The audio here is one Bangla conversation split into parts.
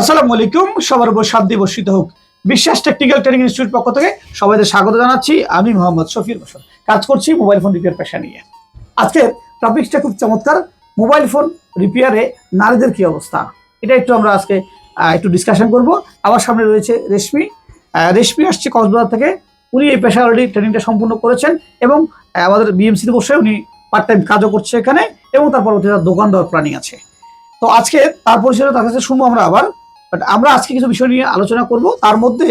আসসালামু আলাইকুম, সবার উপর শান্তি বর্ষিত হোক। বিশ্বাস টেকনিক্যাল ট্রেনিং ইনস্টিটিউট পক্ষ থেকে সবাইকে স্বাগত জানাচ্ছি। আমি মোহাম্মদ শফির বসর কাজ করছি মোবাইল ফোন রিপেয়ার পেশা নিয়ে। আজকের টপিকসটা খুব চমৎকার। মোবাইল ফোন রিপেয়ারে নারীদের কি অবস্থা? এটা একটু আমরা আজকে একটু ডিসকাশন করব। আমার সামনে রয়েছে রেশমি। রেশমি আসছে কক্সবাজার থেকে। উনি এই পেশা অলরেডি ট্রেনিংটা সম্পূর্ণ করেছেন এবং আমাদের বিএমসিতে বসে উনি পার্ট টাইম কাজও করছে এখানে এবং তার পরবর্তীতে তার দোকান দেওয়ার প্ল্যানিং আছে। তো আজকে তার পরিচয় তার কাছে শুনব আমরা আবার। বাট আমরা আজকে কিছু বিষয় নিয়ে আলোচনা করব। তার মধ্যে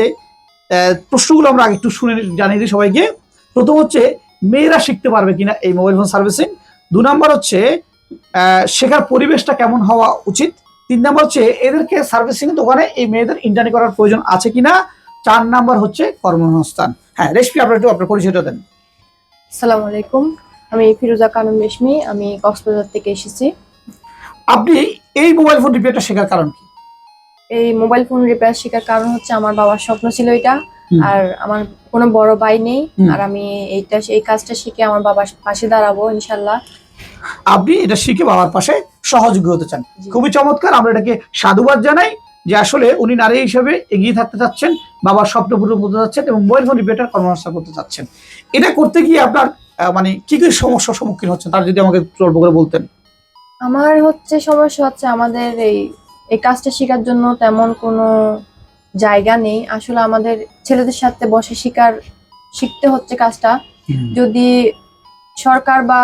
প্রশ্নগুলো আমরা আগে একটু শুনে জানিয়ে দিই সবাইকে। প্রথম হচ্ছে মেয়েরা শিখতে পারবে কিনা এই মোবাইল ফোন সার্ভিসিং দু নম্বর হচ্ছে শেখার পরিবেশটা কেমন হওয়া উচিত? তিন নম্বর হচ্ছে এদেরকে সার্ভিসিং দোকানে এই মেয়েদের ইন্টার্নি করার প্রয়োজন আছে কিনা? চার নাম্বার হচ্ছে কর্মসংস্থান। হ্যাঁ রেশমি আপনার একটু আপনার পরিচয়টা দেন। আসসালামু আলাইকুম। আমি ফিরোজা কানুন রেশমি আমি কক্সবাজার থেকে এসেছি। আপনি এই মোবাইল ফোন রিপেয়ারটা শেখার কারণ কি? এই মোবাইল ফোন রিপেয়ার শেখার কারণ হচ্ছে আমার বাবার স্বপ্ন ছিল এটা আর আমার কোনো বড় ভাই নেই আর আমি এইটা এই কাজটা শিখে আমার বাবার পাশে দাঁড়াবো ইনশাল্লাহ। আপনি এটা শিখে বাবার পাশে সহযোগী হতে চান। খুবই চমৎকার আমরা এটাকে সাধুবাদ জানাই যে আসলে উনি নারী হিসেবে এগিয়ে থাকতে চাচ্ছেন বাবার স্বপ্ন পূরণ করতে চাচ্ছেন এবং মোবাইল ফোন রিপেয়ার কর্মসংস্থান করতে চাচ্ছেন। এটা করতে গিয়ে আপনার মানে কি কি সমস্যার সম্মুখীন হচ্ছে তার যদি আমাকে অল্প করে বলতেন। আমার হচ্ছে সমস্যা হচ্ছে আমাদের এই এই কাজটা শেখার জন্য তেমন কোনো জায়গা নেই। আসলে আমাদের ছেলেদের সাথে বসে শিকার শিখতে হচ্ছে কাজটা। যদি সরকার বা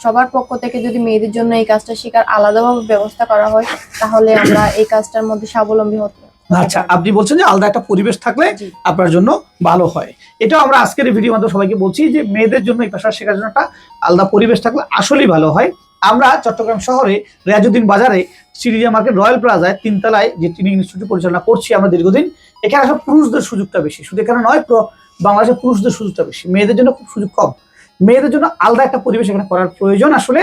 সবার পক্ষ থেকে যদি মেয়েদের জন্য এই কাজটা শেখার আলাদাভাবে ব্যবস্থা করা হয় তাহলে আমরা এই কাজটার মধ্যে স্বাবলম্বী হতে হতে আচ্ছা আপনি বলছেন যে আলাদা একটা পরিবেশ থাকলে আপনার জন্য ভালো হয়। এটা আমরা আজকের এই ভিডিও মাধ্যমে সবাইকে বলছি যে মেয়েদের জন্য এই পেশা শেখার জন্য একটা আলাদা পরিবেশ থাকলে আসলেই ভালো হয়। আমরা চট্টগ্রাম শহরে রিয়াজুদ্দিন বাজারে সিরিজা মার্কেট রয়্যাল প্লাজায় তিনতলায় যে ট্রেনিং ইনস্টিটিউট পরিচালনা করছি আমরা দীর্ঘদিন, এখানে আসলে পুরুষদের সুযোগটা বেশি। শুধু এখানে নয় বাংলাদেশের পুরুষদের সুযোগটা বেশি। মেয়েদের জন্য খুব সুযোগ কম। মেয়েদের জন্য আলাদা একটা পরিবেশ এখানে করার প্রয়োজন আসলে।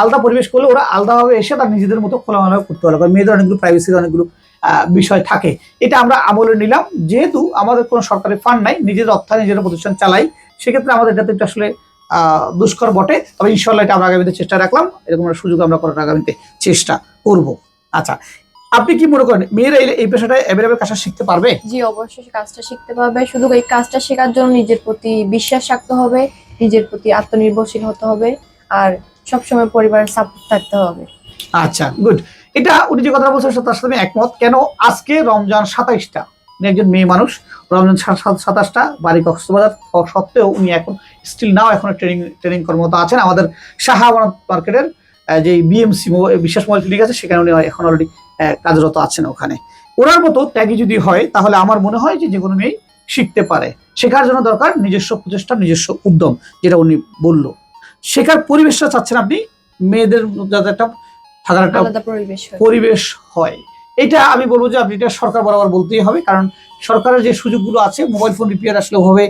আলাদা পরিবেশ করলে ওরা আলাদাভাবে এসে তার নিজেদের মতো খোলামেলা করতে পারবে। কারণ মেয়েদের অনেকগুলো প্রাইভেসির অনেকগুলো বিষয় থাকে। এটা আমরা আমলে নিলাম। যেহেতু আমাদের কোনো সরকারি ফান্ড নাই নিজের অর্থায় নিজের প্রতিষ্ঠান চালাই, সেক্ষেত্রে আমাদের এটাতে আসলে দুষ্কর বটে। তবে ইনশাল্লাহ এটা আমরা আগামীতে চেষ্টা রাখলাম। এরকম একটা সুযোগ আমরা করার আগামীতে চেষ্টা করব। আচ্ছা আপনি কি মনে করেন মেয়েরা এই- এই পেশাটায় অ্যাভেলেবেল কাজটা শিখতে পারবে? জি অবশ্যই কাজটা শিখতে পারবে। শুধু এই কাজটা শেখার জন্য নিজের প্রতি বিশ্বাস রাখতে হবে নিজের প্রতি আত্মনির্ভরশীল হতে হবে আর সবসময় পরিবারের সাপোর্ট থাকতে হবে। আচ্ছা গুড এটা উনি যে কথা বলছেন তার সাথে আমি একমত। কেন? আজকে রমজান সাতাইশটা। একজন মেয়ে মানুষ। রমজান সাতাশটা বাড়ি কক্সবাজার হওয়া সত্ত্বেও উনি এখন স্টিল নাও এখন ট্রেনিং ট্রেনিং কর্মরত আছেন। আমাদের শাহাবানাত মার্কেটের যে বিএমসি বিশেষ মোবাইল ক্লিনিক আছে সেখানে উনি এখন অলরেডি কাজরত আছেন ওখানে। ওনার মতো ত্যাগী যদি হয় তাহলে আমার মনে হয় যে যে কোনো মেয়ে শিখতে পারে। শেখার জন্য দরকার নিজস্ব প্রচেষ্টা নিজস্ব উদ্যম যেটা উনি বলল। শেখার পরিবেশটা চাচ্ছেন আপনি মেয়েদের যাতে একটা থাকার একটা পরিবেশ হয়। এটা আমি বলব যে আপনি এটা সরকার বরাবর বলতেই হবে কারণ সরকারের যে সুযোগগুলো আছে মোবাইল ফোন রিপেয়ার আসলে ওভাবে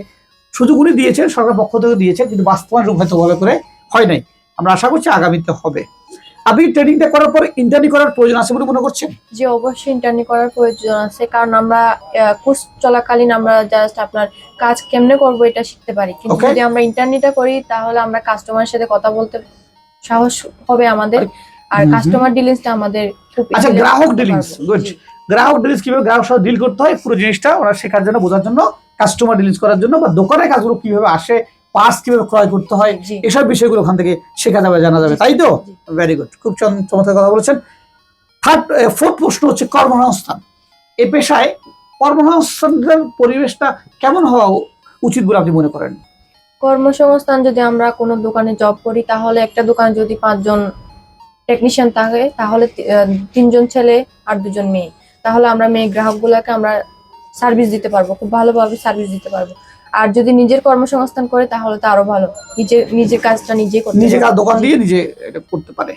সুযোগগুলি দিয়েছেন সরকার পক্ষ থেকে দিয়েছে কিন্তু বাস্তবায়ন রূপ হয়তো ভাবে করে হয় নাই। আমরা আশা করছি আগামীতে হবে। আপনি ট্রেনিংটা করার পর ইন্টারনি করার প্রয়োজন আছে বলে মনে করছেন? যে অবশ্যই ইন্টারনি করার প্রয়োজন আছে কারণ আমরা কোর্স চলাকালীন আমরা জাস্ট আপনার কাজ কেমনে করব এটা শিখতে পারি। কিন্তু যদি আমরা ইন্টারনিটা করি তাহলে আমরা কাস্টমারের সাথে কথা বলতে সাহস হবে আমাদের। আর। কাস্টমার ডিলিংসটা আমাদের আচ্ছা গ্রাহক ডিলিংস গুড গ্রাহক ডিলিংস কীভাবে গ্রাহক সাথে ডিল করতে হয় পুরো জিনিসটা ওরা শেখার জন্য বোঝার জন্য কাস্টমার ডিলিংস করার জন্য বা দোকানের কাজগুলো কীভাবে আসে পার্টস কীভাবে ক্রয় করতে হয় এসব বিষয়গুলো ওখান থেকে শেখা যাবে জানা যাবে তাই তো। ভেরি গুড খুব চমৎকার কথা বলেছেন। থার্ড ফোর্থ প্রশ্ন হচ্ছে কর্মসংস্থান। এ পেশায় কর্মসংস্থানের পরিবেশটা কেমন হওয়া উচিত বলে আপনি মনে করেন? কর্মসংস্থান যদি আমরা কোনো দোকানে জব করি তাহলে একটা দোকানে যদি পাঁচজন টেকনিশিয়ান থাকে তাহলে তিনজন ছেলে আর দুজন মেয়ে। তাহলে আমরা মেয়ে গ্রাহকগুলোকে আমরা সার্ভিস দিতে পারব খুব ভালোভাবে সার্ভিস দিতে পারব। আর যদি নিজের কর্মসংস্থান করে তাহলে তো আরও ভালো। নিজে নিজের কাজটা নিজে করতে নিজে কাজ দোকান দিয়ে নিজে এটা করতে পারে।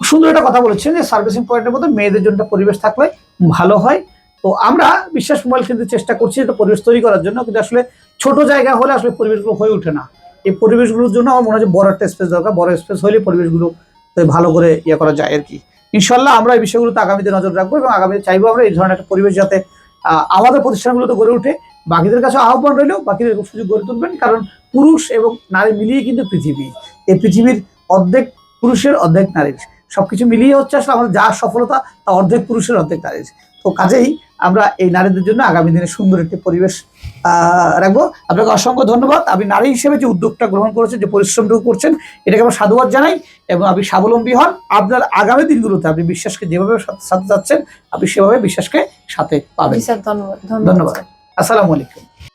সুন্দর একটা কথা বলেছেন যে সার্ভিসিং পয়েন্টের মধ্যে মেয়েদের জন্য পরিবেশ থাকলে ভালো হয়। তো আমরা বিশ্বাস মোবাইল কিন্তু চেষ্টা করছি একটা পরিবেশ তৈরি করার জন্য কিন্তু আসলে ছোট জায়গা হলে আসলে পরিবেশগুলো হয়ে ওঠে না। এই পরিবেশগুলোর জন্য আমার মনে হয় বড় একটা স্পেস দরকার বড় স্পেস হলে পরিবেশগুলো ভালো করে ইয়ে করা যায় আর কি। ইনশাল্লাহ আমরা এই বিষয়গুলোতে আগামীতে নজর রাখব এবং আগামীতে চাইব আমরা এই ধরনের একটা পরিবেশ যাতে আমাদের প্রতিষ্ঠানগুলোতে গড়ে উঠে। বাকিদের কাছে আহ্বান রইলেও বাকিদের সুযোগ গড়ে তুলবেন। কারণ পুরুষ এবং নারী মিলিয়ে কিন্তু পৃথিবী। এই পৃথিবীর অর্ধেক পুরুষের, অর্ধেক নারীর। সবকিছু মিলিয়ে হচ্ছে আসলে আমাদের যা সফলতা, তা অর্ধেক পুরুষের, অর্ধেক নারীর। তো কাজেই আমরা এই নারীদের জন্য আগামী দিনে সুন্দর একটি পরিবেশ রাখব। আপনাকে অসংখ্য ধন্যবাদ। আপনি নারী হিসেবে যে উদ্যোগটা গ্রহণ করেছেন যে পরিশ্রমটুকু করছেন এটাকে আমরা সাধুবাদ জানাই এবং আপনি স্বাবলম্বী হন। আপনার আগামী দিনগুলোতে আপনি বিশ্বাসকে যেভাবে সাথে সাথে যাচ্ছেন আপনি সেভাবে বিশ্বাসকে সাথে পাবেন। ধন্যবাদ। ধন্যবাদ। আসসালামু আলাইকুম।